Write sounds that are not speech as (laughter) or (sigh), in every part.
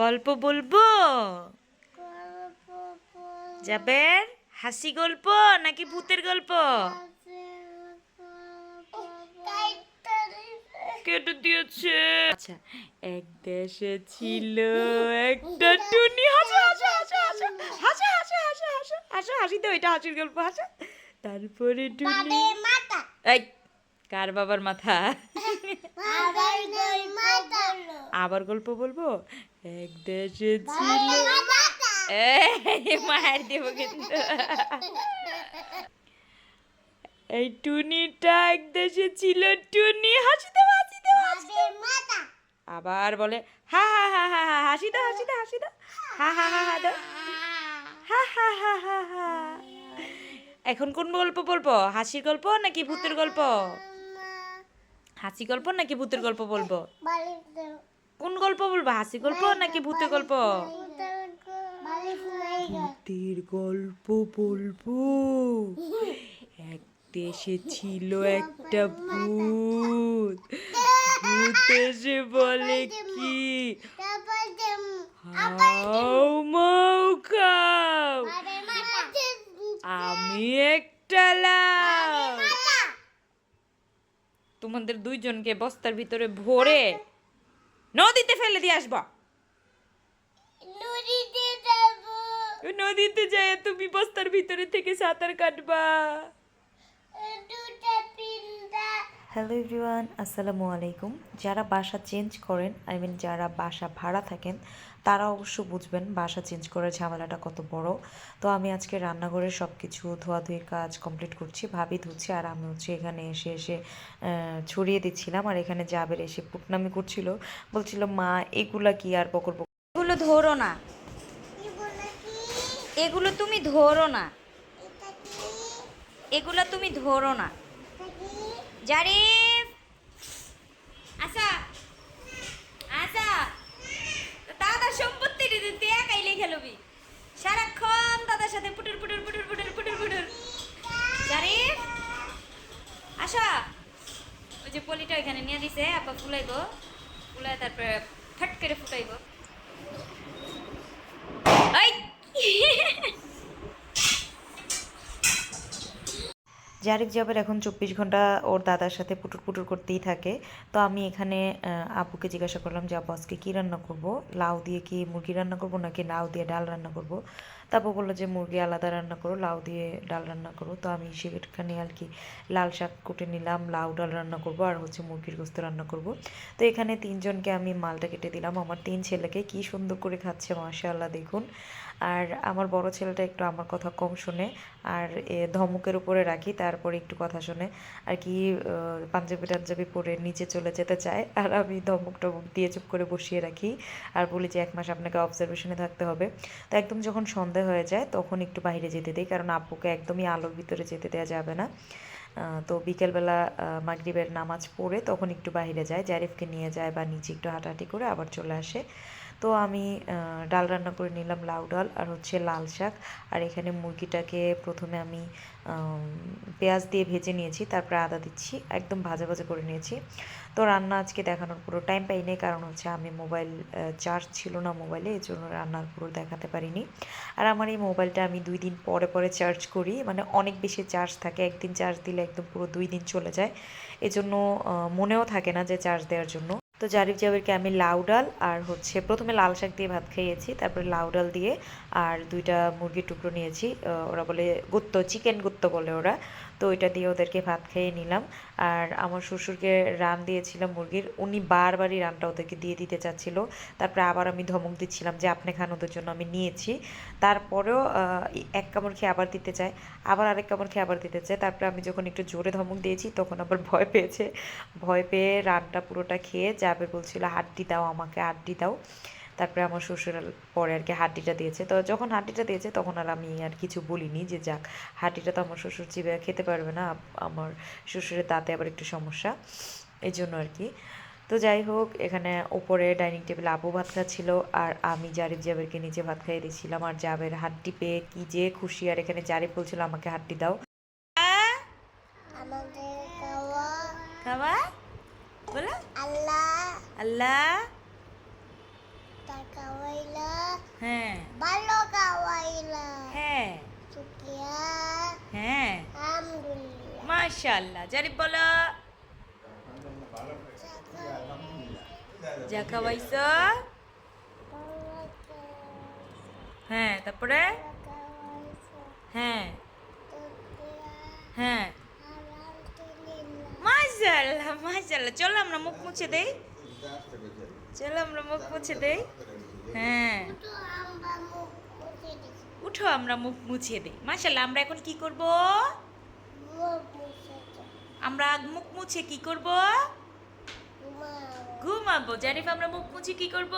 গল্প বলব? যাবের হাসি গল্প নাকি ভূতের গল্প? কেটে দিয়েছে। আচ্ছা এক দেশে ছিল একটা টুনি। হাসা হাসা হাসা হাসা হাসা হাসা হাসা হাসা হাসা হাসি তো এটা হাসির গল্প হাসা। তারপরে টুনি এই কার বাবার মাথা? আবার গল্প বলব? এক দেশে ছিল মার দেব কিন্তু। এই টুনিটা এক দেশে ছিল। টুনি হাসি দাও হাসি দাও হাসি দাও। আবার বলে হা হা হা হা হা হাসি দাও হাসি দাও হাসি দাও। হা হা হা হা দাও। হা হা হা হা হা। এখন কোন গল্প বলব? হাসির গল্প নাকি ভূতের গল্প? হাসি গল্প নাকি ভূতের গল্প বলব? কোন গল্প বলব? হাসি গল্প নাকি ভূতের গল্প? ভূতের গল্প। বলব। এক দেশে ছিল একটা ভূত। ভূত এসে বলে কি? হাও মাও খাও। আমি একটা লাউ। তোমাদের দুইজনকে বস্তার ভিতরে ভরে নদীতে ফেলে দিয়ে আসবা। যাব। নদীতে যায় তুমি বস্তার ভিতরে থেকে সাঁতার কাটবা। হ্যালো এভরিওয়ান আসসালামু আলাইকুম। যারা বাসা চেঞ্জ করেন আই মিন যারা বাসা ভাড়া থাকেন তারা অবশ্য বুঝবেন বাসা চেঞ্জ করার ঝামেলাটা কত বড়। তো আমি আজকে রান্নাঘরের সব কিছু ধোয়াধুয়ির কাজ কমপ্লিট করছি ভাবি ধুচ্ছি আর আমি হচ্ছে এখানে এসে এসে ছড়িয়ে দিচ্ছিলাম আর এখানে জাবের এসে পুটনামি করছিল। বলছিল মা এগুলা কি আর বকর বকর এগুলো ধরো না। এগুলো তুমি ধরো না। এগুলো তুমি ধরো না। জারিফ আসা আসা দাদা সম্পত্তি তুই একাই লেখে লবি। সারাক্ষণ দাদার সাথে পুটুর পুটুর পুটুর পুটুর পুটুর পুটুর। জারিফ? আসা। ওই যে পলিটা এখানে নিয়ে দিছে আপা ফুলাইব। ফুলাই তারপরে ফট করে ফুটাইব এই জারিফ জাবের এখন চব্বিশ ঘণ্টা ওর দাদার সাথে পুটুর পুটুর করতেই থাকে। তো আমি এখানে আপুকে জিজ্ঞাসা করলাম যে, আপু, আজকে কী রান্না করব? লাউ দিয়ে কি মুরগি রান্না করব নাকি লাউ দিয়ে ডাল রান্না করব? তারপর বলল যে, মুরগি আলাদা রান্না করো, লাউ দিয়ে ডাল রান্না করো। তো আমি সেখানে আর কি লাল শাক কুটে নিলাম, লাউ ডাল রান্না করব আর হচ্ছে মুরগির গোস্ত রান্না করব। তো এখানে তিনজনকে আমি মালটা কেটে দিলাম। আমার তিন ছেলেকে কি সুন্দর করে খাচ্ছে, মাশাআল্লাহ, দেখুন। আর আমার বড় ছেলেটা একটু আমার কথা কম শোনে আর ধমকের উপরে রাখি, তারপরে একটু কথা শোনে। আর কি পাঞ্জাবি টাঞ্জাবি পরে নিচে চলে যেতে চায়, আর আমি ধমক টমক দিয়ে চুপ করে বসিয়ে রাখি আর বলি যে, এক মাস আপনাকে অবজারভেশনে থাকতে হবে। তো একদম যখন সন্ধে হয়ে যায়, তখন একটু বাইরে যেতে দিই, কারণ আব্বুকে একদমই আলোর ভিতরে যেতে দেওয়া যাবে না। তো বিকেলবেলা মাগরিবের নামাজ পড়ে তখন একটু বাইরে যায়, জারিফকে নিয়ে যায় বা নিচে একটু হাঁটাহাঁটি করে আবার চলে আসে। তো আমি ডাল রান্না করে নিলাম লাউ ডাল আর হচ্ছে লাল শাক। আর এখানে মুরগিটাকে প্রথমে আমি পেঁয়াজ দিয়ে ভেজে নিয়েছি, তারপরে আদা দিচ্ছি, একদম ভাজা ভাজা করে নিয়েছি। তো রান্না আজকে দেখানোর পুরো টাইম পাইনি কারণ হচ্ছে আমি মোবাইল চার্জ ছিল না মোবাইলে এই জন্য রান্নার পুরো দেখাতে পারিনি। আর আমার এই মোবাইলটা আমি দুই দিন পরে পরে চার্জ করি মানে অনেক বেশি চার্জ থাকে, একদিন চার্জ দিলে একদম পুরো দুই দিন চলে যায়। এজন্য মনেও থাকে না যে চার্জ দেওয়ার জন্য। তো জারিফ জাবিরকে আমি লাউ ডাল আর হচ্ছে প্রথমে লাল শাক দিয়ে ভাত খাইয়েছি তারপরে লাউ ডাল দিয়ে আর দুইটা মুরগির টুকরো নিয়েছি ওরা বলে গুত্ত, চিকেন গুত্ত বলে ওরা। তো ওইটা দিয়ে ওদেরকে ভাত খাইয়ে নিলাম। আর আমার শ্বশুরকে রান দিয়েছিলাম মুরগির, উনি বারবারই রানটা ওদেরকে দিয়ে দিতে চাচ্ছিল। তারপরে আবার আমি ধমক দিচ্ছিলাম যে আপনি খান, ওদের জন্য আমি নিয়েছি। তারপরেও এক কামড় খেয়ে আবার দিতে চায়, আবার আরেক কামড় খেয়ে আবার দিতে চায়। তারপরে আমি যখন একটু জোরে ধমক দিয়েছি, তখন আবার ভয় পেয়েছে। ভয় পেয়ে রানটা পুরোটা খেয়ে যাবে বলছিল, হাড্ডি দাও আমাকে, হাড্ডি দাও। তারপরে আমার শ্বশুর পরে আর কি হাড্ডিটা দিয়েছে। তো যখন হাড্ডিটা দিয়েছে, তখন আর আমি আর কিছু বলিনি যে, যাক, হাড্ডিটা তো আমার শ্বশুর চিবে, খেতে পারবে না, আমার শ্বশুরের দাঁতে আবার একটু সমস্যা। এই জন্য আর কি। তো যাই হোক, এখানে ওপরে ডাইনিং টেবিলে আপু ভাত খাচ্ছিল, আর আমি জারিফ জাবেরকে নিচে ভাত খাইয়ে দিয়েছিলাম আর জাবের হাড্ডি পেয়ে কি যে খুশি, আর এখানে জারিফ বলছিল, আমাকে হাড্ডি দাও। আল্লাহ আল্লাহ হ্যাঁ। ভালো খাওয়াইলা হ্যাঁ হ্যাঁ। আলহামদুলিল্লাহ। জারিফ বলো। যা খাওয়াইছ? হ্যাঁ তারপরে? হ্যাঁ। হ্যাঁ। মাশাল্লাহ মাশাল্লাহ চলো আমরা মুখ মুছে দেই। চলো আমরা মুখ মুছে দেই। হ্যাঁ। উঠো, আমরা মুখ মুছিয়ে দেই। মাশাল্লাহ আমরা এখন কি করব? আমরা মুখ মুছে কি করব? ঘুমাবো। জারিফ, আমরা মুখ মুছে কি করব?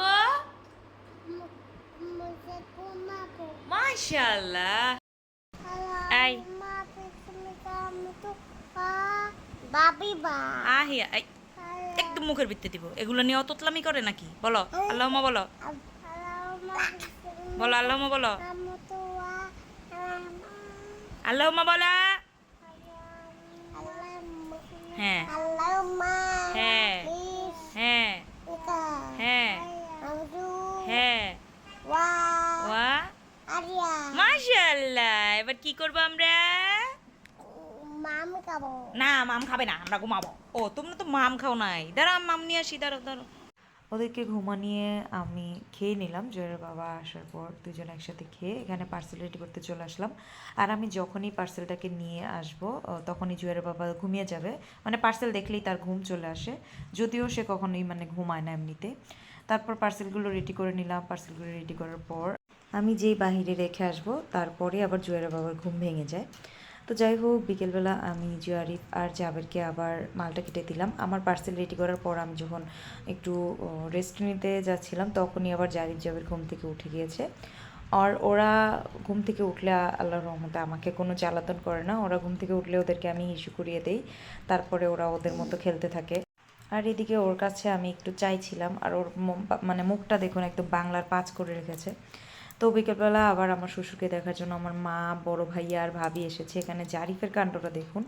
মাশাল্লাহ Ay. বাবি বা আহিয়া আই মুখের ভিত্তি দিব। এগুলো নিয়ে অততলামি করে নাকি? বলো আল্লাহমা বলো। বলো আল্লাহমা বলো। আল্লাহমা বলা। হ্যাঁ। হ্যাঁ। হ্যাঁ। হ্যাঁ। হ্যাঁ। ওয়া। মাশাল্লাহ এবার কি করব আমরা? খাব। না মাম খাবে না আমরা ঘুমাবো। ও তোমরা তো মাম খাও নাই। দাঁড়া মাম নিয়ে আসি দাঁড়াও দাঁড়াও। ওদেরকে ঘুমানিয়ে আমি খেয়ে নিলাম জয়ের বাবা আসার পর দুজন একসাথে খেয়ে এখানে পার্সেল রেডি করতে চলে আসলাম। আর আমি যখনই পার্সেলটাকে নিয়ে আসব তখনই জয়ের বাবা ঘুমিয়ে যাবে। মানে পার্সেল দেখলেই তার ঘুম চলে আসে। যদিও সে কখনোই মানে ঘুমায় না এমনিতে। তারপর পার্সেলগুলো রেডি করে নিলাম। পার্সেলগুলো রেডি করার পর আমি যেই বাহিরে রেখে আসব তারপরে আবার জুয়ারের বাবার ঘুম ভেঙে যায়। তো যাই হোক, বিকেলবেলা আমি জুয়ারিফ আর জাবেরকে আবার মালটা কেটে দিলাম। আমার পার্সেল রেডি করার পর আমি যখন একটু রেস্ট নিতে যাচ্ছিলাম, তখনই আবার জারিফ জাবের ঘুম থেকে উঠে গিয়েছে। আর ওরা ঘুম থেকে উঠলে আল্লাহর রহমতে আমাকে কোনো জ্বালাতন করে না। ওরা ঘুম থেকে উঠলে ওদেরকে আমি ইস্যু করিয়ে দেই। তারপরে ওরা ওদের মতো খেলতে থাকে। আর এদিকে ওর কাছে আমি একটু চাইছিলাম। আর ওর মানে মুখটা দেখুন, একদম বাংলার পাঁচ করে রেখেছে। তো বিকেলবেলা আবার আমার শ্বশুরকে দেখার জন্য আমার মা, বড় ভাইয়া আর ভাবি এসেছে। এখানে জারিফের কাণ্ডটা দেখুন।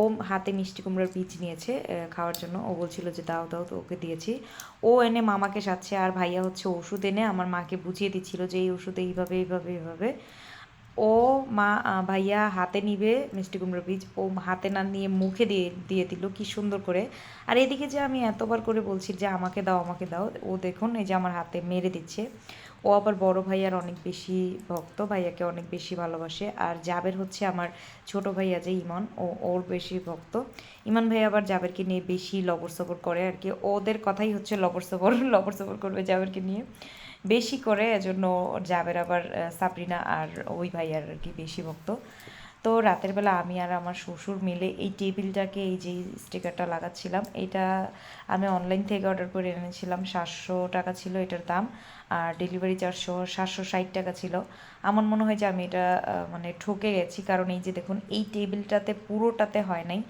ও হাতে মিষ্টি কুমড়ার বীজ নিয়েছে খাওয়ার জন্য। ও বলছিল যে, দাও দাও, তো ওকে দিয়েছি। ও এনে মামাকে সাথে আর ভাইয়া হচ্ছে ওষুধ এনে আমার মাকে বুঝিয়ে দিচ্ছিল যে, এই ওষুধ এইভাবে এইভাবে এইভাবে। ও মা ভাইয়া হাতে নিবে মিষ্টি কুমড়োর বীজ। ও হাতে না নিয়ে মুখে দিয়ে দিয়ে দিল, কি সুন্দর করে। আর এদিকে যে আমি এতবার করে বলছি যে, আমাকে দাও আমাকে দাও। ও দেখুন, এই যে আমার হাতে মেরে দিচ্ছে। ও আবার বড় ভাইয়ার অনেক বেশি ভক্ত, ভাইয়াকে অনেক বেশি ভালোবাসে। আর জাবের হচ্ছে আমার ছোট ভাইয়া যে ইমন, ও ওর বেশি ভক্ত। ইমন ভাই আবার জাবেরকে নিয়ে বেশি লবর সবর করে আর কি। ওদের কথাই হচ্ছে লবর সবর লবর সবর করবে জাবেরকে নিয়ে। বেশি করে, এজন্য জাবের আবার সাবরিনা আর ওই ভাইয়ার আর কি বেশি ভক্ত। তো রাতের বেলা আমি আর আমার শ্বশুর মিলে এই টেবিলটাকে, এই যে স্টিকারটা লাগাচ্ছিলাম, এটা আমি অনলাইন থেকে অর্ডার করে এনেছিলাম। সাতশো টাকা ছিল এটার দাম। আর ডেলিভারি চারশো সাতশো ষাট টাকা ছিল। আমার মনে হয় যে আমি এটা মানে ঠকে গেছি। কারণ এই যে দেখুন, এই টেবিলটাতে পুরোটাতে হয় নাই।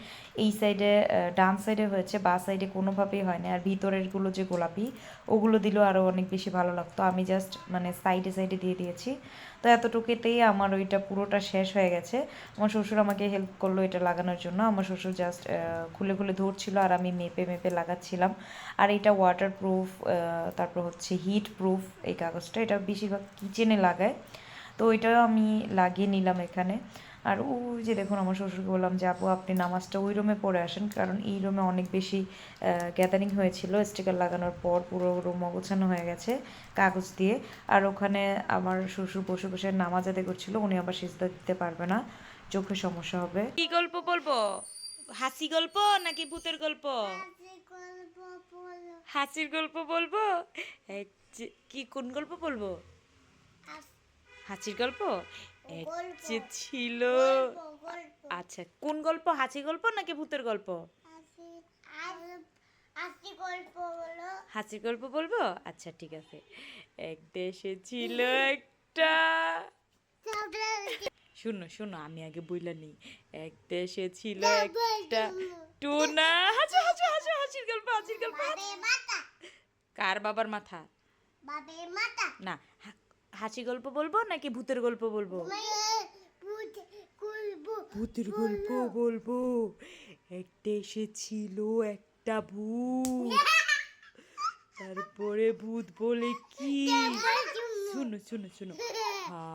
এই সাইডে ডান সাইডে হয়েছে, বা সাইডে কোনোভাবেই হয় না আর ভিতরেরগুলো যে গোলাপি, ওগুলো দিলেও আরও অনেক বেশি ভালো লাগতো। আমি জাস্ট মানে সাইডে সাইডে দিয়ে দিয়েছি। তো এতটুকুতেই আমার ওইটা পুরোটা শেষ হয়ে গেছে। আমার শ্বশুর আমাকে হেল্প করল এটা লাগানোর জন্য। আমার শ্বশুর জাস্ট খুলে খুলে ধরছিল আর আমি মেপে মেপে লাগাচ্ছিলাম। আর এটা ওয়াটার প্রুফ তারপর হচ্ছে হিট প্রুফ এই কাগজটা এটা বেশিরভাগ কিচেনে লাগায়। তো ওইটা আমি লাগিয়ে নিলাম এখানে। আর ওই যে দেখুন আমার শ্বশুরকে বললাম যে আপু আপনি নামাজটা ওই রুমে পড়ে আসেন। কারণ এই রুমে অনেক বেশি গ্যাদারিং হয়েছিল। স্টিকার লাগানোর পর পুরো রুম অগোছানো হয়ে গেছে কাগজ দিয়ে। আর ওখানে আমার শ্বশুর বসে বসে নামাজ আদায় করছিল উনি আবার সিজদা দিতে পারবে না। চোখে সমস্যা হবে। কি গল্প বলব? হাসি গল্প নাকি ভূতের গল্প? হাসির গল্প বলব? কি কোন গল্প বলব? হাসির গল্প? যে ছিল আচ্ছা কোন গল্প? হাসি গল্প নাকি ভূতের গল্প? হাসির গল্প বলব? আচ্ছা ঠিক আছে। এক দেশে ছিল একটা শুনো শুনো আমি আগে বইলা নেই। এক দেশে ছিল একটা টুনা। হাসো হাসো হাসো হাসির গল্প হাসির গল্প। কার বাবার মাথা? বাবে মাথা। না হাসি গল্প বলব নাকি ভূতের গল্প বলব? ভূতের গল্প বলব। একটা এসেছিল ছিল একটা ভূত। তারপরে ভূত বলে কি? শুনো শুনো শুনো। (laughs)